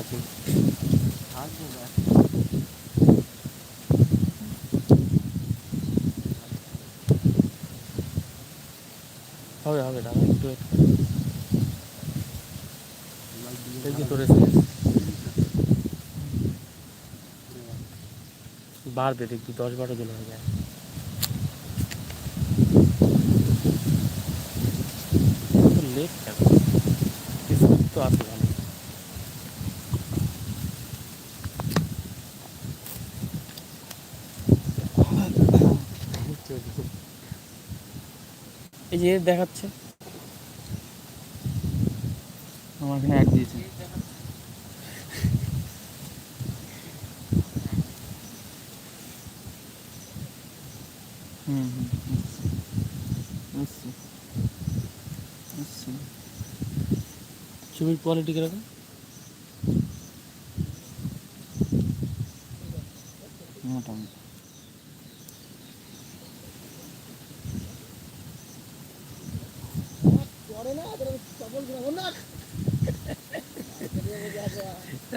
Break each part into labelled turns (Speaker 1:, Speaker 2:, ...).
Speaker 1: আছি হবে হবে, দাদা, একটু। এই যে তোর বাড়বে দেখবি, দশ বারো জন হয়ে যায় লেট কেন বিস্কুট তো আছে ভালো এই যে দেখাচ্ছে।
Speaker 2: আমার এখানে অ্যাড দিয়েছে। হুম হুম
Speaker 1: ছবির কোয়ালিটি কীরকম
Speaker 2: মোটামুটি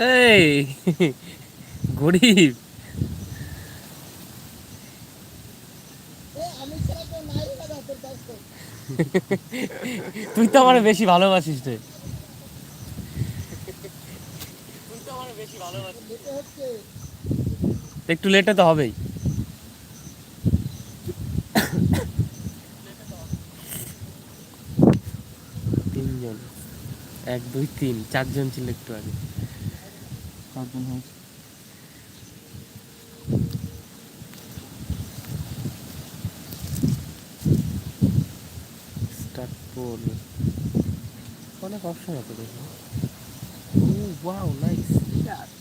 Speaker 1: এই গরিব। তুই তো আমার বেশি ভালোবাসিস রে। একটু লেটে তো হবেই। তিনজন। এক, দুই, তিন, চারজন ছিল একটু আগে।
Speaker 2: চারজন হয়েছে।
Speaker 1: স্টার্ট পোল অনেক অপশন আছে দেখুন ও ওয়াও নাইস পাঁচটা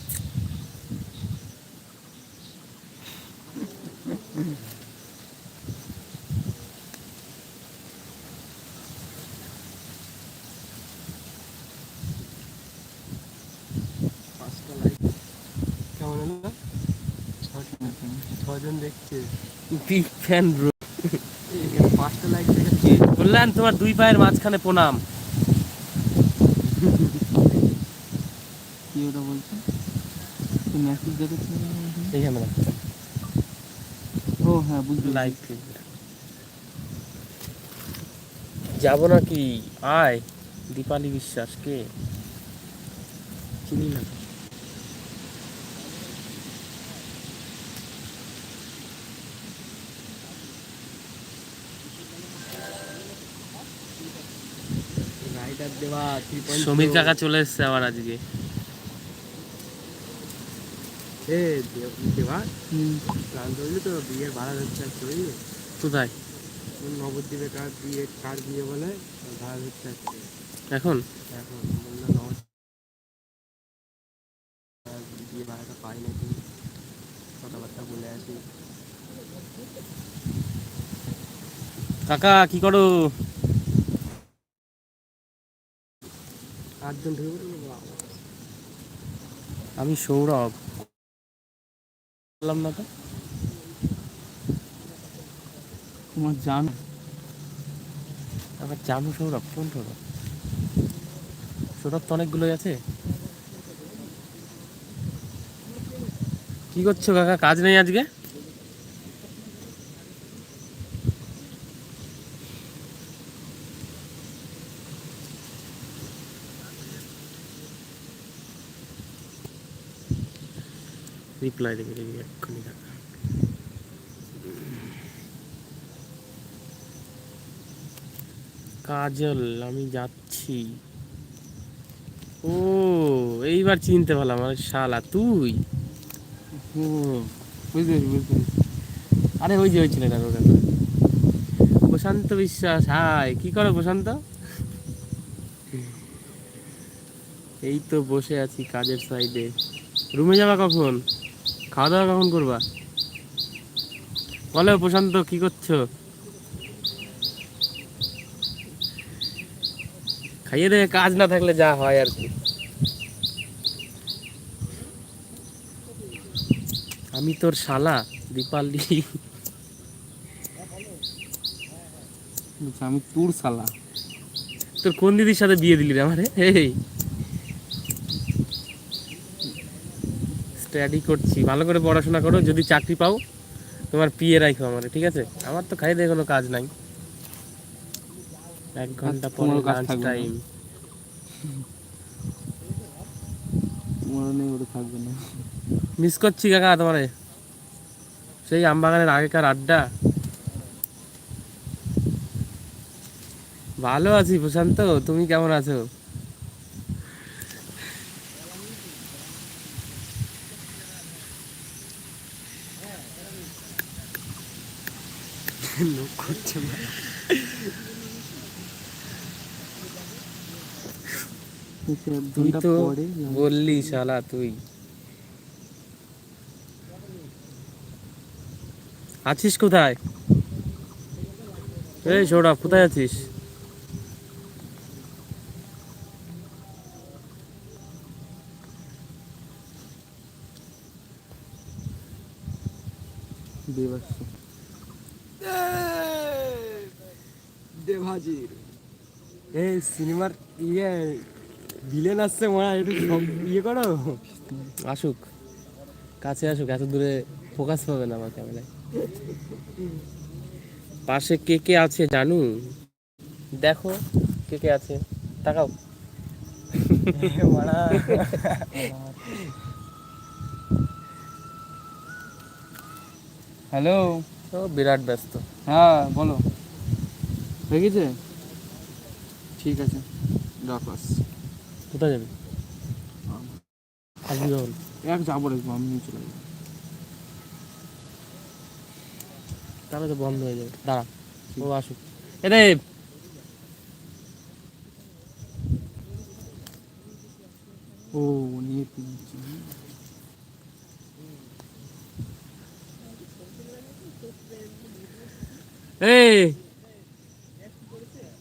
Speaker 1: ছজন দেখছে? বিগ ফ্যান ব্রো পাঁচটা লাইট দেখাচ্ছে বললেন তোমার দুই পায়ের মাঝখানে প্রণাম।
Speaker 2: কি ওটা বলছে? তুই মেসেজ দেখেছিস
Speaker 1: এইখানে
Speaker 2: ও হ্যাঁ বুঝলি
Speaker 1: লাইভ যাব নাকি? আয়। দীপালি বিশ্বাস কে? চিনি না। সমীর কাকা চলে এসছে আবার আজকে।
Speaker 3: এ দেবা
Speaker 2: হুম।
Speaker 3: প্ল্যান করলি তো বিয়ের ভাড়া হচ্ছে একটা বুঝলি?
Speaker 1: কোথায়?
Speaker 3: নবদ্বীপে কার বিয়ে কার বিয়ে বলে ভাড়া হচ্ছে
Speaker 1: এখন?
Speaker 3: এখন বিয়ে ভাড়াটা পাই নাকি? কথাবার্তা বলে আসি।
Speaker 1: কাকা কি করো? আমি সৌরভ। বললাম না তো?
Speaker 2: তোমার জান।
Speaker 1: আবার জানু সৌরভ, কোন সৌরভ? সৌরভ তো অনেকগুলোই আছে। কি করছ কাকা? কাজ নেই আজকে? রিপ্লাই দেবে দেখবি এক্ষুনি কাজল, আমি যাচ্ছি। ও, এইবার চিনতে পারলাম, আরে শালা, তুই?
Speaker 2: বুঝতে বুঝতে
Speaker 1: আরে, ওই যে, ওই ছেলেটা, ওটা প্রশান্ত বিশ্বাস, হাই, কি করো প্রশান্ত? এই তো বসে আছি কাজের সাইডে রুমে যাবা কখন? খাওয়া দাওয়া কখন করবা? বলো প্রশান্ত কি করছ? খাইয়ে দেবে কাজ না থাকলে যা হয় আর কি। আমি তোর শালা দীপালি।
Speaker 2: আমি তোর সালা
Speaker 1: তোর কোন দিদির সাথে বিয়ে দিলি রে আমারে? এই। স্টাডি করছি। ভালো করে পড়াশোনা করো যদি চাকরি পাও তোমার পিয়ে রাখো আমার ঠিক আছে? আমার তো খাই দিয়ে কোনো কাজ নাই। এক ঘণ্টা পরে লাঞ্চ টাইম
Speaker 2: তোমারও নেই ওটা থাকবে না।
Speaker 1: মিস করছি কাকা তোমারে। সেই আমবাগানের আগেকার আড্ডা। ভালো আছি প্রশান্ত তুমি কেমন আছো?
Speaker 3: লোক করছে
Speaker 1: তুই তো বললি শালা তুই। আছিস কোথায়? এই সৌরভ কোথায় আছিস?
Speaker 3: সিনেমার ইয়ে ভিলেন আসছে মনে হয় একটু ইয়ে করো।
Speaker 1: আসুক কাছে আসুক এত দূরে ফোকাস পাবে না আমার ক্যামেরায় পাশে কে কে আছে জানু? দেখো কে কে আছে তাকাও।
Speaker 3: মারা।
Speaker 2: হ্যালো।
Speaker 1: ও বিরাট ব্যস্ত।
Speaker 2: হ্যাঁ বলো। হয়ে গেছে? ঠিক আছে। রাখাস
Speaker 1: কোথায় যাবি? আসবি কখন?
Speaker 2: এক যাব রে আমি নিয়ে চলে যাব।
Speaker 1: তাহলে তো বন্ধ হয়ে যাবে। দাঁড়া ও আসুক। এরে
Speaker 2: ও নিয়ে
Speaker 1: এই!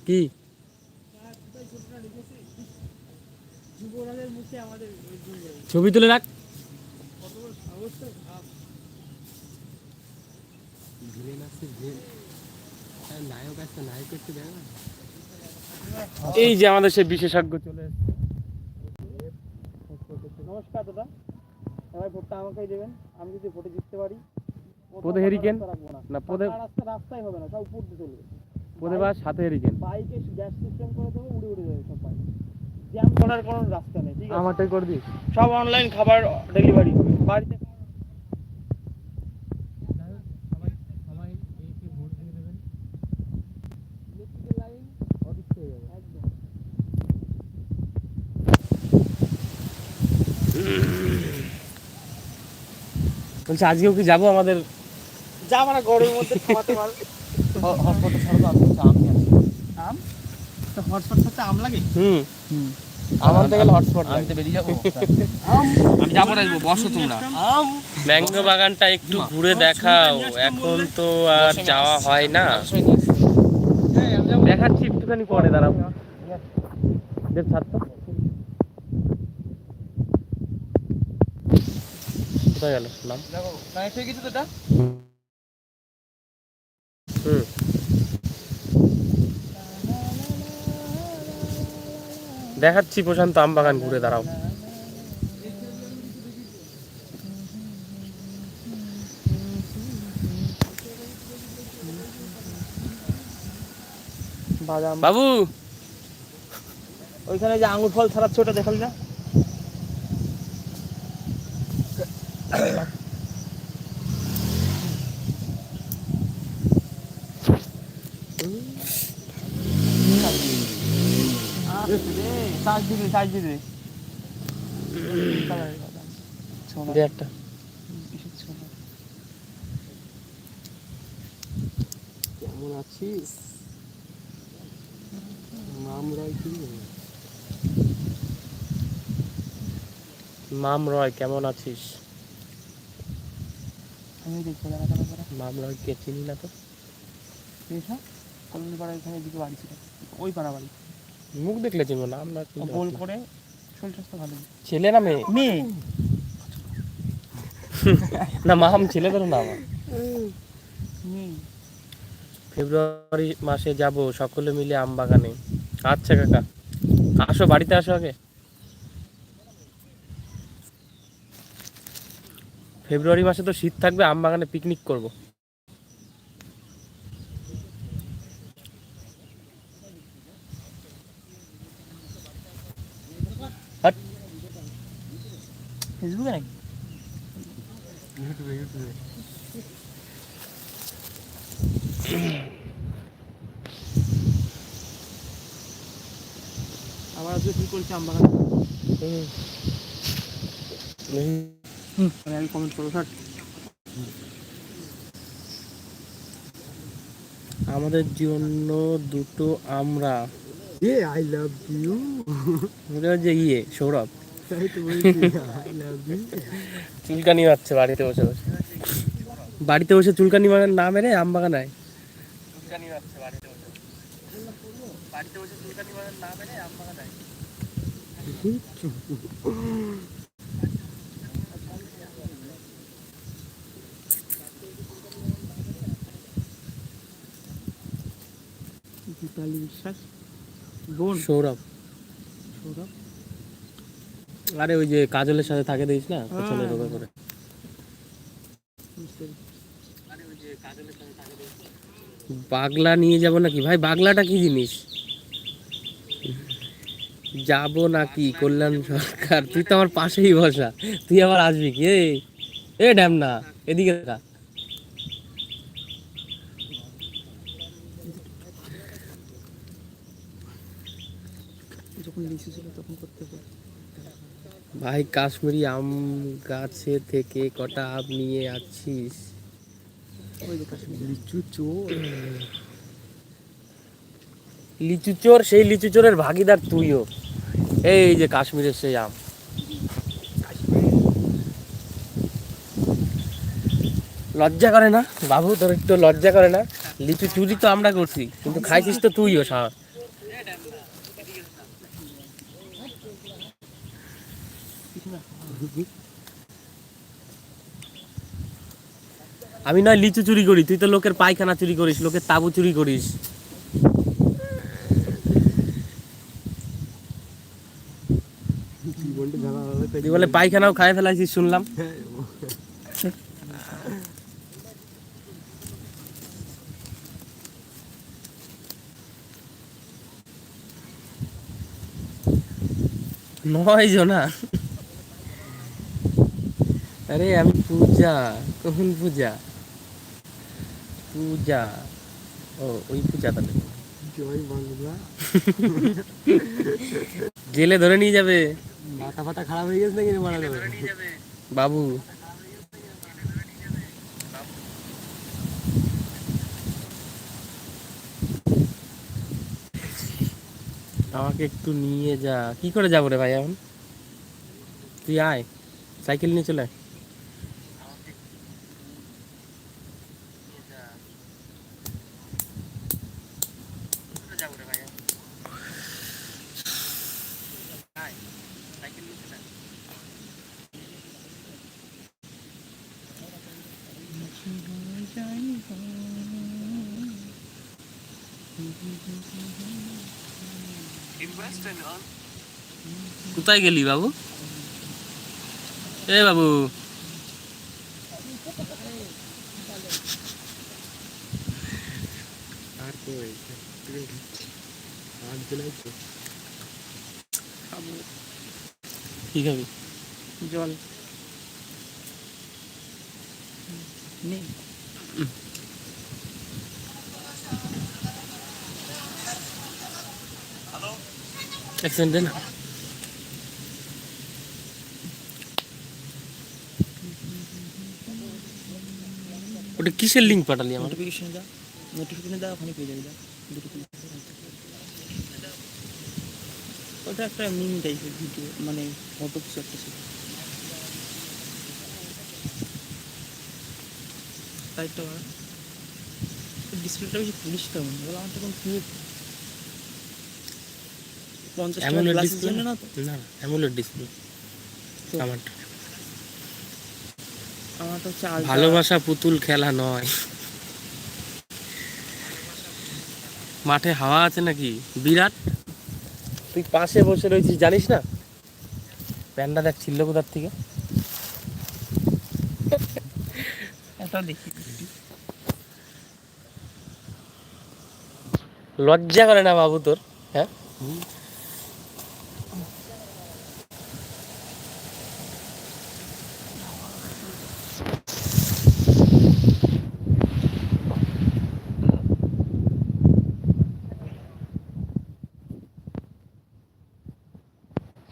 Speaker 1: কি? ছবি তুলে রাখ। এই যে আমাদের সেই বিশেষজ্ঞ চলে এসেছে। নমস্কার দাদা। এবার ভোটটা আমাকেই দেবেন। আমি যদি ভোটে জিততে পারি পদে হেরিকেন না। পদে
Speaker 4: রাস্তা রাস্তাই হবে না সব উপর দিয়ে চলবে।
Speaker 1: পদে বা সাথে হেরিকেন
Speaker 4: বাইকে গ্যাস সিস্টেম করে দেবো উড়ে উড়ে যাবে সব বাইক। জ্যাম করার কোনো রাস্তা নেই ঠিক আছে?
Speaker 1: আমারটাই করে দিস।
Speaker 4: সব অনলাইন খাবার ডেলিভারি বাড়িতে
Speaker 1: বলছি আজকেও কি যাব আমাদের
Speaker 4: যা আমরা গরমের মধ্যে খাওয়াতে পারো
Speaker 3: হসপিটাল ছাড়া তো আম
Speaker 4: তো হটস্পট সাথে আম লাগে?
Speaker 1: হুম।
Speaker 2: হুম।
Speaker 1: আমার থেকে হটস্পট
Speaker 3: আমি বেরিয়ে যাব? আমি যাব না বসো তোমরা।
Speaker 4: আম?
Speaker 1: ম্যাঙ্গো বাগানটা একটু ঘুরে দেখাও। এখন তো আর যাওয়া হয় না। দেখাচ্ছি একটুখানি পরে দাঁড়াও। দেব কোথায় গেল? নাম?
Speaker 4: দেখো হয়ে গেছে তো এটা?
Speaker 1: হুম। দেখাচ্ছি প্রশান্ত আম বাগান ঘুরে দাঁড়াও। বাবু!
Speaker 4: ওইখানে যে আঙুর ফল ছাড়াচ্ছে ওটা দেখালি না? চার্জ দিবি?
Speaker 1: দে একটা।
Speaker 3: কেমন আছিস? নাম রয় কি?
Speaker 1: মাম রয় কেমন আছিস?
Speaker 4: আমি দেখতে দেখা দেখা দেখা
Speaker 1: মাম রয় কে চিনি না তো?
Speaker 4: কলোনি পাড়া এখানে দিকে বাড়ি ছিল। ওই পাড়া বাড়ি।
Speaker 1: মুখ দেখলে চিনবো না চিনতে
Speaker 4: গোল করে শরীর স্বাস্থ্য ভালো
Speaker 1: ছেলে না মেয়ে?
Speaker 4: মেয়ে।
Speaker 1: না মাম ছেলে ধরো না আমার। ফেব্রুয়ারি মাসে যাব সকলে মিলে আম বাগানে। আচ্ছা কাকা। আসো বাড়িতে আসো আগে। ফেব্রুয়ারি মাসে তো শীত থাকবে আম বাগানে পিকনিক করব।
Speaker 4: নাকি?
Speaker 2: ইউটিউবে ইউটিউবে
Speaker 4: আবার আজকে কি করছে আম বাগান? মানে আমি কমেন্ট করব স্যার
Speaker 1: আমাদের জন্য দুটো আমরা।
Speaker 3: এ আই লাভ ইউ
Speaker 1: যে ইয়ে সৌরভ। চুলকানি মারছে বাড়িতে বসে বসে। বাড়িতে বসে চুলকানি মারে না মেরে আম বাগানায়? চুলকানি মারছে বাড়িতে বসে। বাড়িতে বসে চুলকানি মারে না মেরে আম বাগানায়।
Speaker 4: দীপালি বিশ্বাস? বোন?
Speaker 1: সৌরভ।
Speaker 4: সৌরভ?
Speaker 1: আরে ওই যে কাজলের সাথে থাকে দিস না? পেছনে
Speaker 4: করে
Speaker 1: রোগা করে। বাগলা নিয়ে যাব নাকি? ভাই বাগলাটা কি জিনিস? যাব নাকি? কল্যাণ সরকার তুই তো আমার পাশেই বসা। তুই আবার আসবি কি? এই এ ড্যাম না এদিকে দেখা
Speaker 4: যখন লিচু ছিল তখন করতে হবে
Speaker 1: ভাই কাশ্মীরি আম গাছে থেকে কটা আম নিয়ে আছিস
Speaker 4: ওই
Speaker 3: লিচু চোর।
Speaker 1: লিচু চোর? সেই লিচু চোরের ভাগিদার তুইও। এই যে কাশ্মীরের সেই আম। লজ্জা করে না? বাবু তোর একটু লজ্জা করে না? লিচু চুরি তো আমরা করছি কিন্তু খাইছিস তো তুইও সাহস। আমি নয় লিচু চুরি করি, তুই তো লোকের পায়খানা চুরি করিস, লোকের তাবু চুরি করিস।
Speaker 3: তুই
Speaker 1: বলে পায়খানাও খাই ফেলাইছিস, শুনলাম। নয় জনা। আরে আমি পূজা কোন পূজা? পূজা। ও ওই পূজা তাহলে। জেলে ধরে নিয়ে যাবে।
Speaker 3: মাথা ফাটা খারাপ হয়ে গেছে নাকি মারা যাবে?
Speaker 1: বাবু। আমাকে একটু নিয়ে যা। কি করে যাব রে ভাই এখন? তুই আয় সাইকেল নিয়ে চলে আয়। কোথায় গেলি বাবু? এ বাবু। কি খাবি?
Speaker 4: জল। নেই
Speaker 1: এক সেকেন্ড দে না ওটা কিসের লিঙ্ক পাঠালি আমার?
Speaker 4: নোটিফিকেশন দাও। নোটিফিকেশন দাও, ওখানে পেয়ে যাবে, দাও। দুটো। ওটা একটা মিম টাইপের ভিডিও মানে ফটো কিছু একটা ছিল। ডিসপ্লেটা বেশি পরিষ্কার মনে হয় আমার তখন কি পঞ্চাশ টাকা
Speaker 1: অ্যামোলেড
Speaker 4: গ্লাসের
Speaker 1: ডিসপ্লে না
Speaker 4: না
Speaker 1: অ্যামোলেড ডিসপ্লে আমারটা।
Speaker 4: আমারটা হচ্ছে
Speaker 1: ভালোবাসা পুতুল খেলা নয়। মাঠে হাওয়া আছে নাকি? বিরাট। তুই পাশে বসে রয়েছিস জানিস না? প্যান্ডা দেখ ছিল কোথার থেকে?
Speaker 4: দেখি।
Speaker 1: লজ্জা করে না বাবু তোর হ্যাঁ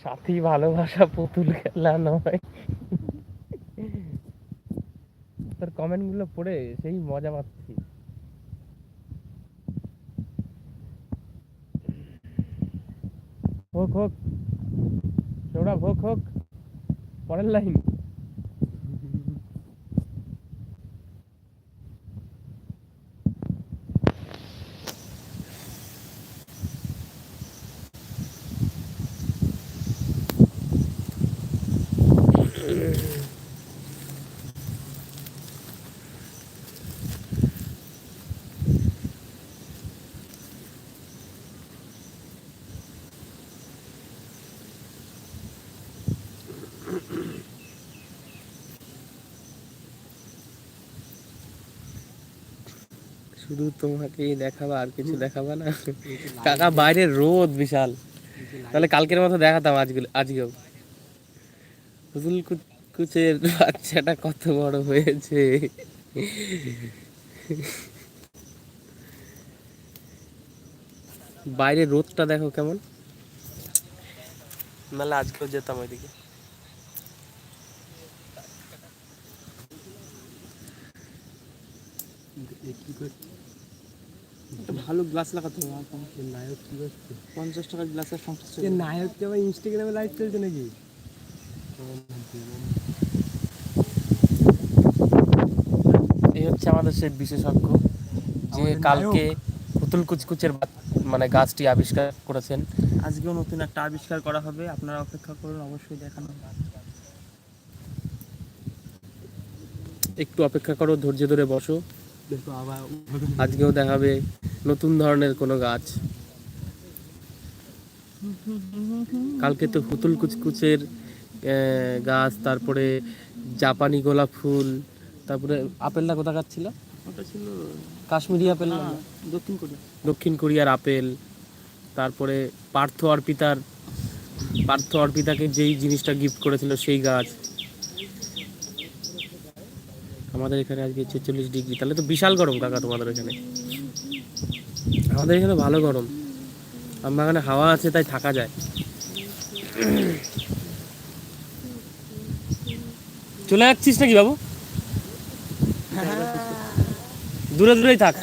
Speaker 1: সাথী ভালোবাসা পুতুল খেলা নয় তোর কমেন্টগুলো পড়ে, সেই মজা পাচ্ছি। হোক হোক সৌরভ হোক হোক পরের লাইন শুধু তোমাকেই দেখাবা আর কিছু দেখাবা না। কাকা বাইরে রোদ বিশাল। তাহলে কালকের মতো দেখাতাম আজগুলো আজকেও। কু- কুচের বাচ্চাটা কত বড় হয়েছে। বাইরে রোদটা দেখো কেমন। নাহলে আজকেও যেতাম ওইদিকে।
Speaker 3: কি করছে
Speaker 4: ভালো গ্লাস লাগাতে হবে।
Speaker 3: নায়ক কি করছে?
Speaker 4: পঞ্চাশ টাকার গ্লাসের চলবে।
Speaker 3: নায়ক কি আবার ইনস্টাগ্রামে লাইভ চলছে নাকি?
Speaker 1: এই হচ্ছে আমাদের সেই বিশেষজ্ঞ যে কালকে পুতুল কুচকুচের মানে গাছটি আবিষ্কার করেছেন।
Speaker 4: আজকেও নতুন একটা আবিষ্কার করা হবে আপনারা অপেক্ষা করুন অবশ্যই দেখানো
Speaker 1: একটু অপেক্ষা করো ধৈর্য ধরে বসো।
Speaker 3: দেখো আবার
Speaker 1: আজকেও দেখাবে নতুন ধরনের কোনো গাছ। কালকে তো পুতুল কুচকুচের গাছ তারপরে জাপানি গোলাপ ফুল তারপরে আপেলটা কোথাকার ছিল?
Speaker 4: ওটা ছিল
Speaker 1: কাশ্মীরি আপেল
Speaker 4: হ্যাঁ, দক্ষিণ কোরিয়া।
Speaker 1: দক্ষিণ কোরিয়ার আপেল তারপরে পার্থ অর্পিতার পার্থ অর্পিতাকে যেই জিনিসটা গিফট করেছিল সেই গাছ। আমাদের এখানে আজকে ছেচল্লিশ ডিগ্রি তাহলে তো বিশাল গরম কাকা তোমাদের এখানে। আমাদের এখানে ভালো গরম। আমার এখানে হাওয়া আছে তাই থাকা যায়। চলে যাচ্ছিস নাকি বাবু? দূরে দূরেই থাক।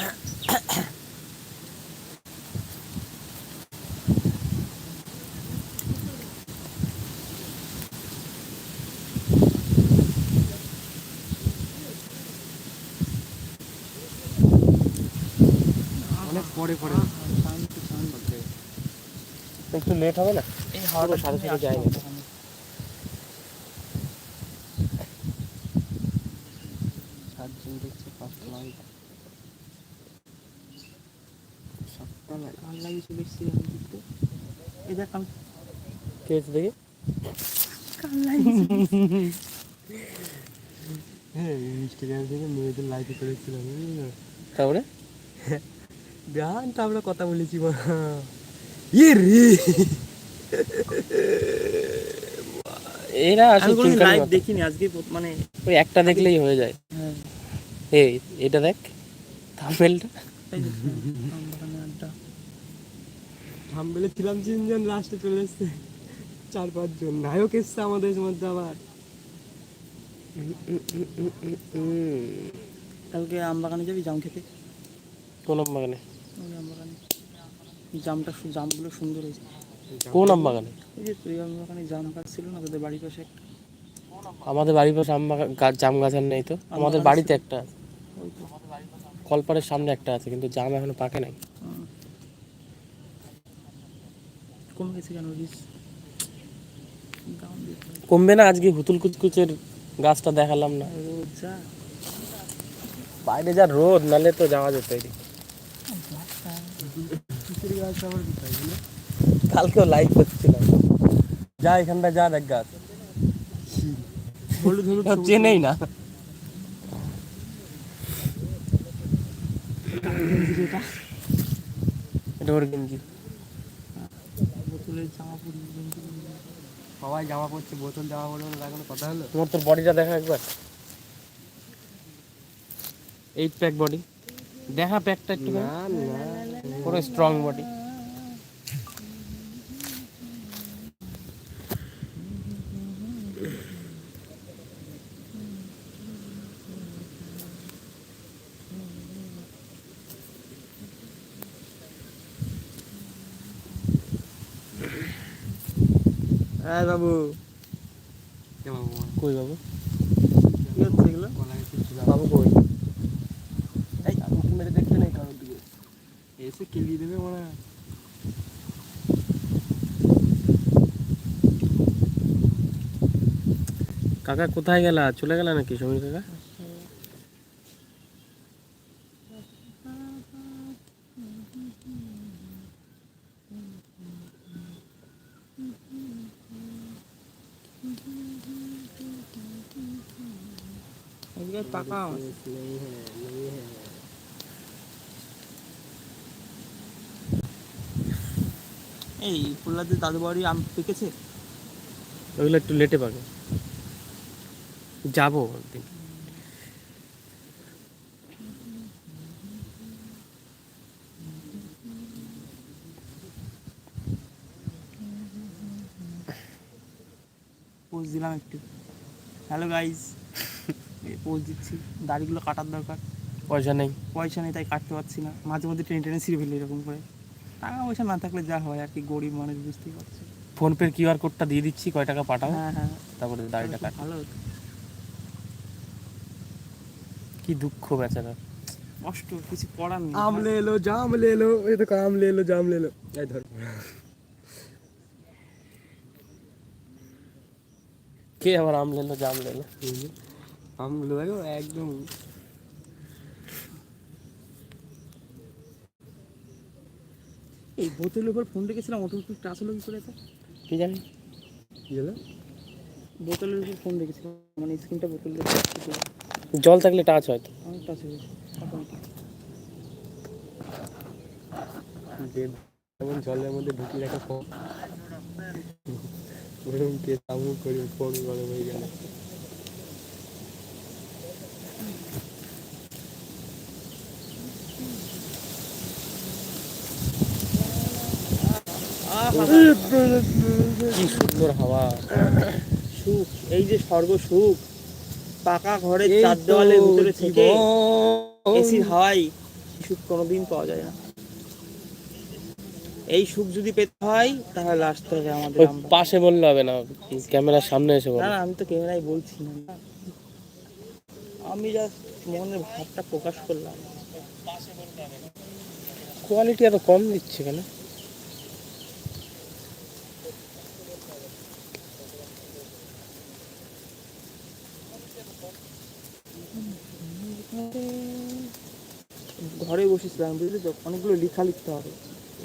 Speaker 3: অনেক পরে পরে।
Speaker 4: শান্ত শান্ত
Speaker 1: একটু লেট হবে না?
Speaker 4: এই হাওয়াটা
Speaker 1: সাথে সাথে যায় না।
Speaker 4: দেখছে সাতটা চলে এসেছি আমি দেখতে দেখ আমি
Speaker 1: কে হচ্ছে দেখি
Speaker 4: কাল
Speaker 3: হ্যাঁ ইনস্টাগ্রাম থেকে মেয়েদের লাইভ করেছিলাম
Speaker 1: তারপরে
Speaker 3: গান তো আমরা কথা বলেছি মা ইয়ে রে
Speaker 1: এরা আসলে
Speaker 4: লাইভ দেখিনি আজকে মানে
Speaker 1: ওই একটা দেখলেই হয়ে যায়। এই এটা দেখ
Speaker 4: এই আড্ডা
Speaker 3: থামবেলে ছিলাম তিনজন লাস্টে চলে এসছে চার পাঁচজন। নায়ক এসছে আমাদের মধ্যে আবার।
Speaker 4: কালকে আমবাগানে যাবি জাম খেতে?
Speaker 1: কোন আম বাগানে
Speaker 4: ওই আমবাগানে। জামটা জামগুলো সুন্দর হয়েছে।
Speaker 1: কোন আম বাগানে
Speaker 4: ওই যে তুই আমবাগানে জাম গাছ ছিল না তোদের বাড়ির পাশে একটা?
Speaker 1: আমাদের বাড়ির পাশে আম বাগান জাম গাছ আর নেই তো। আমাদের বাড়িতে একটা আছে। কলপাড়ের সামনে একটা আছে কিন্তু জাম এখনও পাকে নাই
Speaker 4: কমে গেছে কেন।
Speaker 1: কমবে না আজকে হুতুল কুচকুচের গাছটা দেখালাম না বাইরে যা রোদ নালে তো যাওয়া যেত? কালকেও লাইভ করছিলাম যা এখানটা যা দেখ গাছ চেনেই না
Speaker 4: এটা
Speaker 1: এটা ওর গেঞ্জি।
Speaker 4: বোতলের জামা পরি গেঞ্জি সবাই জামা পরছে বোতল জামা পরে লাগানো কথা হলো?
Speaker 1: তোমার তোর বডিটা দেখা একবার। এইট প্যাক বডি দেখা প্যাকটা একটু।
Speaker 4: না না।
Speaker 1: পুরো স্ট্রং বডি
Speaker 4: হ্যাঁ বাবু।
Speaker 1: কই বাবু?
Speaker 4: কি হচ্ছে এগুলো?
Speaker 1: বাবু কই?
Speaker 4: এই মুখ মেরে দেখতে নেই কারোর দিকে। এসে কেলিয়ে দেবে মনে হয়।
Speaker 1: কাকা কোথায় গেলা? চলে গেলা নাকি সমীর কাকা?
Speaker 4: এদিকে তাকাও এই প্রহ্লাদের দাদু বাড়ি আম পেকেছে?
Speaker 1: ওইগুলো একটু লেটে পাবে। যাব একদিন।
Speaker 4: পোজ দিলাম একটু। হ্যালো গাইস পোজ দিচ্ছি দাড়িগুলো কাটার দরকার।
Speaker 1: পয়সা নেই।
Speaker 4: পয়সা নেই তাই কাটতে পারছি না। মাঝে মধ্যে ট্রেন ট্রেনে ছিঁড়ে ফেলি এরকম করে। টাকা পয়সা না থাকলে যা হয় আর কি গরিব মানুষ বুঝতেই পারছি।
Speaker 1: ফোনপের কিউআর কোডটা দিয়ে দিচ্ছি কয় টাকা পাঠাও।
Speaker 4: হ্যাঁ হ্যাঁ।
Speaker 1: তারপরে দাড়িটা কাট।
Speaker 4: ভালো
Speaker 1: কি দুঃখ বেচারা।
Speaker 4: কষ্ট কিছু করার নেই।
Speaker 3: আম জাম লেলো এই তো আম লে জাম লেলো এই ধর।
Speaker 1: কে আবার আম লেলো জাম লেলো
Speaker 3: আমগুলো দেখো একদম।
Speaker 4: এই বোতলের উপর ফোন রেখেছিলাম অটো একটু টাচ হলো কি করে তো
Speaker 1: কি জানি?
Speaker 3: কি হলো?
Speaker 4: বোতলের উপর ফোন রেখেছিলাম মানে স্ক্রিনটা বোতল
Speaker 1: জল থাকলে টাচ হয়তো
Speaker 4: অনেক টাচ হয়ে গেছে।
Speaker 3: জলের মধ্যে ঢুকিয়ে রাখা ফোন ওরকম কে তামুক করে ফোন গরম হয়ে গেল।
Speaker 1: কি সুন্দর হাওয়া।
Speaker 4: সুখ এই যে স্বর্গ সুখ পাকা ঘরের চার দেওয়ালের ভিতরে থেকে এসির হাওয়াই সুখ কোনোদিন পাওয়া যায় না। এই সুখ যদি পেতে হয় তাহলে আসতে হবে আমাদের
Speaker 1: পাশে বললে হবে না ক্যামেরার সামনে এসে বল
Speaker 4: না না আমি তো ক্যামেরায় বলছি না। আমি জাস্ট মনের ভাবটা প্রকাশ করলাম।
Speaker 1: কোয়ালিটি এত কম দিচ্ছে কেন?
Speaker 4: বসেছিলাম বুঝলি তো? অনেকগুলো লেখা লিখতে হবে।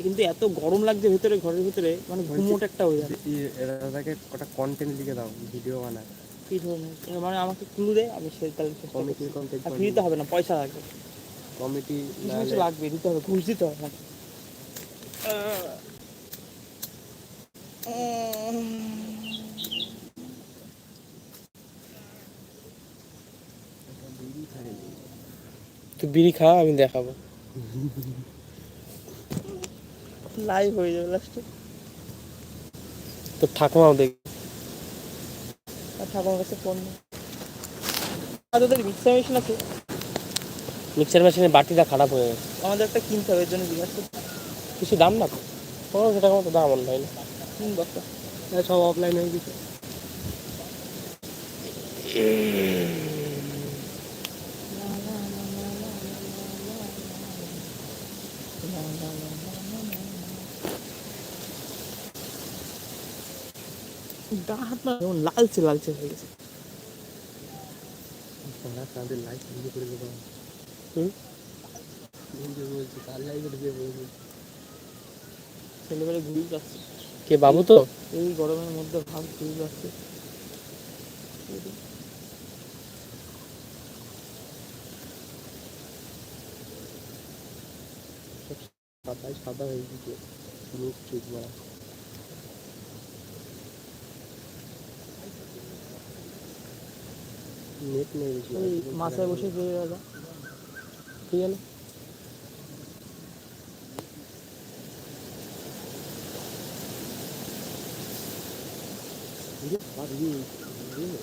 Speaker 4: কিন্তু এত গরম লাগছে ভেতরে ঘরের ভিতরে মানে ঘুমোট একটা হয়ে যাবে।
Speaker 3: এটাকে কটা কন্টেন্ট লিখে দাও ভিডিও বানায়
Speaker 4: কি ধরনের? মানে আমাকে ক্লু দে আমি সেই তাহলে।
Speaker 3: কমিটির কন্টেন্ট
Speaker 4: ফ্রিতে হবে না পয়সা লাগবে।
Speaker 3: কমিটি
Speaker 4: কিছু লাগবে দিতে হবে ঘুষ দিতে হবে।
Speaker 1: তুই বিড়ি খা আমি দেখাবো।
Speaker 4: লাইভ হয়ে যাবে লাস্টে
Speaker 1: তোর ঠাকুমাও দেখ।
Speaker 4: ঠাকুমার কাছে ফোন আর তোদের মিক্সার মেশিন আছে?
Speaker 1: মিক্সার মেশিনের বাটিটা খারাপ হয়ে গেছে।
Speaker 4: আমাদের একটা কিনতে হবে এর জন্য জিজ্ঞাসা।
Speaker 1: কিছু দাম না? তো পনেরোশো টাকা মতো দাম অনলাইনে
Speaker 4: কিন দশটা
Speaker 3: সব অফলাইন হয়ে গেছে।
Speaker 4: ডান হাত না যেমন লালচে লালচে হয়ে গেছে।
Speaker 3: তাদের লাইফ বন্ধ করে দেবো।
Speaker 1: হুম?
Speaker 3: বলছি কার লাইফে ঢুকে বলছি
Speaker 4: ছেলেবেলে ঘুরে যাচ্ছে।
Speaker 1: কে বাবু তো?
Speaker 4: এই গরমের মধ্যে ভাব ঘুরে যাচ্ছে।
Speaker 3: সাদাই সাদা হয়ে গেছে মুখ চুপ মারা নেট নেই বেশি
Speaker 4: ওই মাথায় বসে পেয়ে গেল
Speaker 3: ঠিক আছে বুঝলে? আর ইয়ে, ইয়ে,